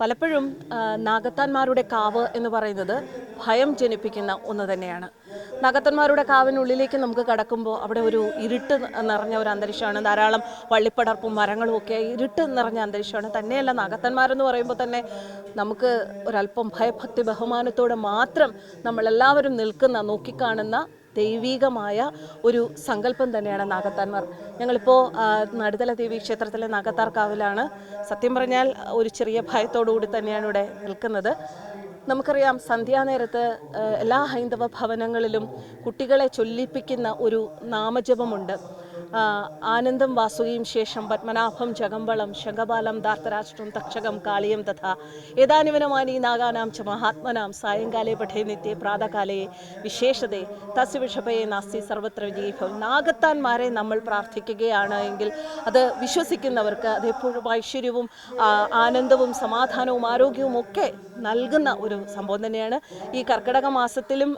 പലപ്പോഴും നാഗത്താന്മാരുടെ കാവ് എന്ന് പറയുന്നത് ഭയം ജനിപ്പിക്കുന്ന ഒന്ന് തന്നെയാണ്. നാഗത്തന്മാരുടെ കാവിനുള്ളിലേക്ക് നമുക്ക് കടക്കുമ്പോൾ അവിടെ ഒരു ഇരുട്ട് നിറഞ്ഞ ഒരു അന്തരീക്ഷമാണ്. ധാരാളം വള്ളിപ്പടർപ്പും മരങ്ങളും ഒക്കെ ഇരുട്ട് നിറഞ്ഞ അന്തരീക്ഷമാണ്. തന്നെയല്ല നാഗത്തന്മാരെന്ന് പറയുമ്പോൾ തന്നെ നമുക്ക് ഒരല്പം ഭയഭക്തി ബഹുമാനത്തോടെ മാത്രം നമ്മളെല്ലാവരും നിൽക്കുന്ന നോക്കിക്കാണുന്ന ദൈവീകമായ ഒരു സങ്കല്പം തന്നെയാണ് നാഗത്താന്മാർ. ഞങ്ങളിപ്പോൾ നടുതല ദേവി ക്ഷേത്രത്തിലെ നാഗത്താർ കാവിലാണ് സത്യം പറഞ്ഞാൽ ഒരു ചെറിയ ഭയത്തോടുകൂടി തന്നെയാണ് ഇവിടെ നിൽക്കുന്നത്. നമുക്കറിയാം സന്ധ്യാനേരത്ത് എല്ലാ ഹൈന്ദവ ഭവനങ്ങളിലും കുട്ടികളെ ചൊല്ലിപ്പിക്കുന്ന ഒരു നാമജപമുണ്ട്. ആനന്ദം വാസുകയും ശേഷം പത്മനാഭം ജഗമ്പളം ശങ്കബാലം ദാർത്തരാഷ്ട്രം തക്ഷകം കാളിയം തഥാ. ഏതാനിവനമാനി നാഗാനാം ച മഹാത്മനാം. സായങ്കാലേ പഠേ നിത്യ പ്രാതകാലേ. വിശേഷതേ തസ്യ വിഷഭയെ നാസ്തി സർവത്ര വിജയഭവം. നാഗത്താന്മാരെ നമ്മൾ പ്രാർത്ഥിക്കുകയാണ് എങ്കിൽ അത് വിശ്വസിക്കുന്നവർക്ക് അത് എപ്പോഴും ഐശ്വര്യവും ആനന്ദവും സമാധാനവും ആരോഗ്യവും ഒക്കെ നൽകുന്ന ഒരു സംഭവം തന്നെയാണ്. ഈ കർക്കിടക മാസത്തിലും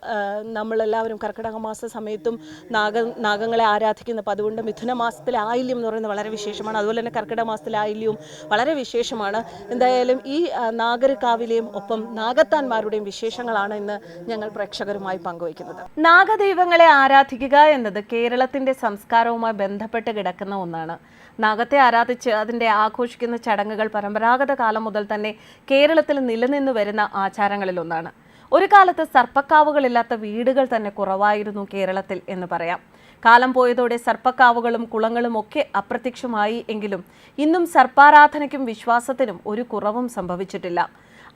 നമ്മളെല്ലാവരും കർക്കിടക മാസ സമയത്തും നാഗ നാഗങ്ങളെ ആരാധിക്കുന്ന പതുകൊണ്ട് മിഥുന മാസത്തിലെ ആയില്യം എന്ന് പറയുന്നത് വളരെ വിശേഷമാണ്. അതുപോലെ തന്നെ കർക്കിടക മാസത്തിലെ ആയില്യവും വളരെ വിശേഷമാണ്. എന്തായാലും ഈ നാഗരകാവിലെയും ഒപ്പം നാഗത്താന്മാരുടെയും വിശേഷങ്ങളാണ് ഇന്ന് ഞങ്ങൾ പ്രേക്ഷകരുമായി പങ്കുവയ്ക്കുന്നത്. നാഗദൈവങ്ങളെ ആരാധിക്കുക എന്നത് കേരളത്തിന്റെ സംസ്കാരവുമായി ബന്ധപ്പെട്ട് കിടക്കുന്ന ഒന്നാണ്. നാഗത്തെ ആരാധിച്ച് അതിന്റെ ആഘോഷിക്കുന്ന ചടങ്ങുകൾ പരമ്പരാഗത കാലം മുതൽ തന്നെ കേരളത്തിൽ നിലനിന്നു വരുന്ന ആചാരങ്ങളിലൊന്നാണ് ഒരു കാലത്ത് സർപ്പക്കാവുകളില്ലാത്ത വീടുകൾ തന്നെ കുറവായിരുന്നു കേരളത്തിൽ എന്ന് പറയാം. കാലം പോയതോടെ സർപ്പക്കാവുകളും കുളങ്ങളും ഒക്കെ അപ്രത്യക്ഷമായി എങ്കിലും ഇന്നും സർപ്പാരാധനയ്ക്കും വിശ്വാസത്തിനും ഒരു കുറവും സംഭവിച്ചിട്ടില്ല.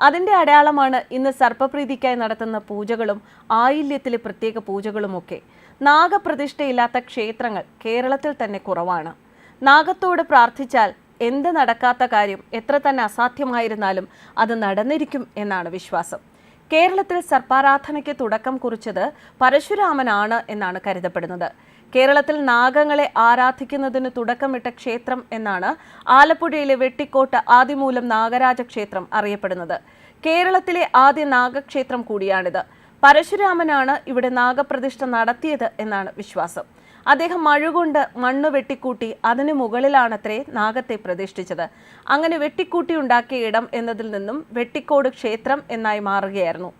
അതിന്റെ അടയാളമാണ് ഇന്ന് സർപ്പപ്രീതിക്കായി നടത്തുന്ന പൂജകളും ആയില്യത്തിലെ പ്രത്യേക പൂജകളുമൊക്കെ നാഗപ്രതിഷ്ഠയില്ലാത്ത ക്ഷേത്രങ്ങൾ കേരളത്തിൽ തന്നെ കുറവാണ്. നാഗത്തോട് പ്രാർത്ഥിച്ചാൽ എന്ത് നടക്കാത്ത കാര്യം എത്ര തന്നെ അസാധ്യമായിരുന്നാലും അത് നടന്നിരിക്കും എന്നാണ് വിശ്വാസം. കേരളത്തിൽ സർപ്പാരാധനയ്ക്ക് തുടക്കം കുറിച്ചത് പരശുരാമനാണ് എന്നാണ് കരുതപ്പെടുന്നത്. കേരളത്തിൽ നാഗങ്ങളെ ആരാധിക്കുന്നതിന് തുടക്കമിട്ട ക്ഷേത്രം എന്നാണ് ആലപ്പുഴയിലെ വെട്ടിക്കോട്ട് ആദിമൂലം നാഗരാജ ക്ഷേത്രം അറിയപ്പെടുന്നത്. കേരളത്തിലെ ആദ്യ നാഗക്ഷേത്രം കൂടിയാണിത്. പരശുരാമനാണ് ഇവിടെ നാഗപ്രതിഷ്ഠ നടത്തിയത് എന്നാണ് വിശ്വാസം. അദ്ദേഹം മഴുകൊണ്ട് മണ്ണ് വെട്ടിക്കൂട്ടി അതിനു മുകളിലാണത്രേ നാഗത്തെ പ്രതിഷ്ഠിച്ചത്. അങ്ങനെ വെട്ടിക്കൂട്ടി ഉണ്ടാക്കിയ ഇടം എന്നതിൽ നിന്നും വെട്ടിക്കോട് ക്ഷേത്രം എന്നായി മാറുകയായിരുന്നു.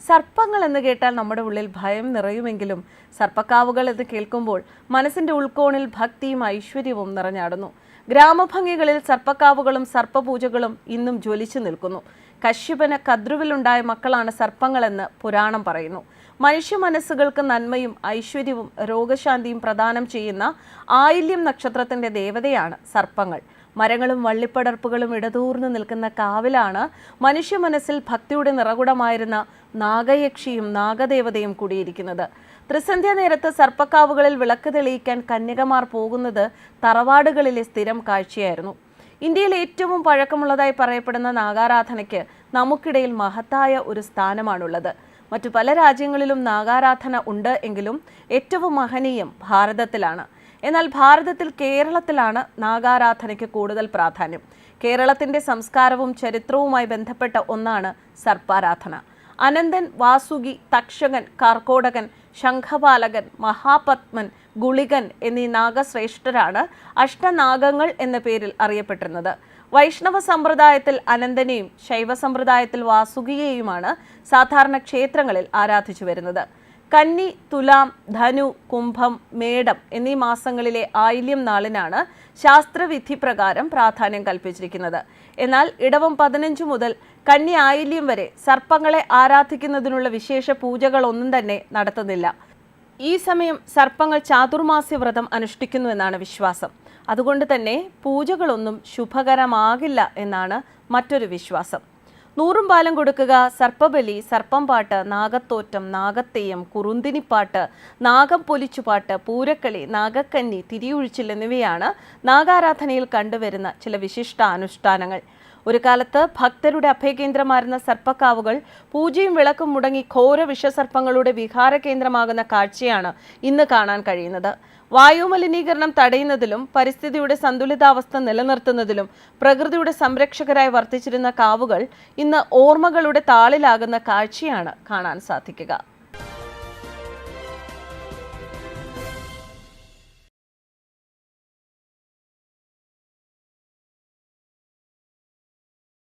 സർപ്പങ്ങൾ എന്ന് കേട്ടാൽ നമ്മുടെ ഉള്ളിൽ ഭയം നിറയുമെങ്കിലും സർപ്പക്കാവുകൾ എന്ന് കേൾക്കുമ്പോൾ മനസ്സിന്റെ ഉൾക്കോണിൽ ഭക്തിയും ഐശ്വര്യവും നിറഞ്ഞാടുന്നു. ഗ്രാമഭംഗികളിൽ സർപ്പക്കാവുകളും സർപ്പപൂജകളും ഇന്നും ജ്വലിച്ചു നിൽക്കുന്നു. കശ്യപന കദ്രുവിലുണ്ടായ മക്കളാണ് സർപ്പങ്ങളെന്ന് പുരാണം പറയുന്നു. മനുഷ്യ മനസ്സുകൾക്ക് നന്മയും ഐശ്വര്യവും രോഗശാന്തിയും പ്രദാനം ചെയ്യുന്ന ആയില്യം നക്ഷത്രത്തിന്റെ ദേവതയാണ് സർപ്പങ്ങൾ. മരങ്ങളും വള്ളിപ്പടർപ്പുകളും ഇടതൂർന്നു നിൽക്കുന്ന കാവിലാണ് മനുഷ്യ മനസ്സിൽ ഭക്തിയുടെ നിറകുടമായിരുന്ന നാഗയക്ഷിയും നാഗദേവതയും കൂടിയിരിക്കുന്നത്. ത്രിസന്ധ്യ നേരത്ത് സർപ്പക്കാവുകളിൽ വിളക്ക് തെളിയിക്കാൻ കന്യകമാർ പോകുന്നത് തറവാടുകളിലെ സ്ഥിരം കാഴ്ചയായിരുന്നു. ഇന്ത്യയിൽ ഏറ്റവും പഴക്കമുള്ളതായി പറയപ്പെടുന്ന നാഗാരാധനയ്ക്ക് നമുക്കിടയിൽ മഹത്തായ ഒരു സ്ഥാനമാണുള്ളത്. മറ്റു പല രാജ്യങ്ങളിലും നാഗാരാധന ഉണ്ട് എങ്കിലും ഏറ്റവും മഹനീയം ഭാരതത്തിലാണ്. എന്നാൽ ഭാരതത്തിൽ കേരളത്തിലാണ് നാഗാരാധനയ്ക്ക് കൂടുതൽ പ്രാധാന്യം. കേരളത്തിന്റെ സംസ്കാരവും ചരിത്രവുമായി ബന്ധപ്പെട്ട ഒന്നാണ് സർപ്പാരാധന. അനന്തൻ വാസുകി തക്ഷകൻ കാർക്കോടകൻ ശംഖപാലകൻ മഹാപത്മൻ ഗുളികൻ എന്നീ നാഗശ്രേഷ്ഠരാണ് അഷ്ടനാഗങ്ങൾ എന്ന പേരിൽ അറിയപ്പെട്ടിരുന്നത്. വൈഷ്ണവ സമ്പ്രദായത്തിൽ അനന്തനെയും ശൈവ സമ്പ്രദായത്തിൽ വാസുകിയെയുമാണ് സാധാരണ ക്ഷേത്രങ്ങളിൽ ആരാധിച്ചു വരുന്നത്. കന്നി തുലാം ധനു കുംഭം മേടം എന്നീ മാസങ്ങളിലെ ആയില്യം നാളിനാണ് ശാസ്ത്രവിധി പ്രകാരം പ്രാധാന്യം കൽപ്പിച്ചിരിക്കുന്നത്. എന്നാൽ ഇടവം പതിനഞ്ചു മുതൽ കന്നി ആയില്യം വരെ സർപ്പങ്ങളെ ആരാധിക്കുന്നതിനുള്ള വിശേഷ പൂജകളൊന്നും തന്നെ നടത്തുന്നില്ല. ഈ സമയം സർപ്പങ്ങൾ ചാതുർമാസ്യ വ്രതം അനുഷ്ഠിക്കുന്നു എന്നാണ് വിശ്വാസം. അതുകൊണ്ട് തന്നെ പൂജകളൊന്നും ശുഭകരമാകില്ല എന്നാണ് മറ്റൊരു വിശ്വാസം. നൂറും പാലം കൊടുക്കുക സർപ്പബലി സർപ്പം പാട്ട് നാഗത്തോറ്റം നാഗത്തെയ്യം കുറുന്തിനിപ്പാട്ട് നാഗം പൊലിച്ചുപാട്ട് പൂരക്കളി നാഗക്കന്നി തിരിയൊഴിച്ചിൽ എന്നിവയാണ് നാഗാരാധനയിൽ കണ്ടുവരുന്ന ചില വിശിഷ്ട അനുഷ്ഠാനങ്ങൾ ഒരു കാലത്ത് ഭക്തരുടെ അഭയകേന്ദ്രമായിരുന്ന സർപ്പക്കാവുകൾ പൂജയും വിളക്കും മുടങ്ങി ഘോര വിഷസർപ്പങ്ങളുടെ വിഹാര കേന്ദ്രമാകുന്ന കാഴ്ചയാണ് ഇന്ന് കാണാൻ കഴിയുന്നത്. വായുമലിനീകരണം തടയുന്നതിലും പരിസ്ഥിതിയുടെ സന്തുലിതാവസ്ഥ നിലനിർത്തുന്നതിലും പ്രകൃതിയുടെ സംരക്ഷകരായി വർത്തിച്ചിരുന്ന കാവുകൾ ഇന്ന് ഓർമ്മകളുടെ താളിലാകുന്ന കാഴ്ചയാണ് കാണാൻ സാധിക്കുക.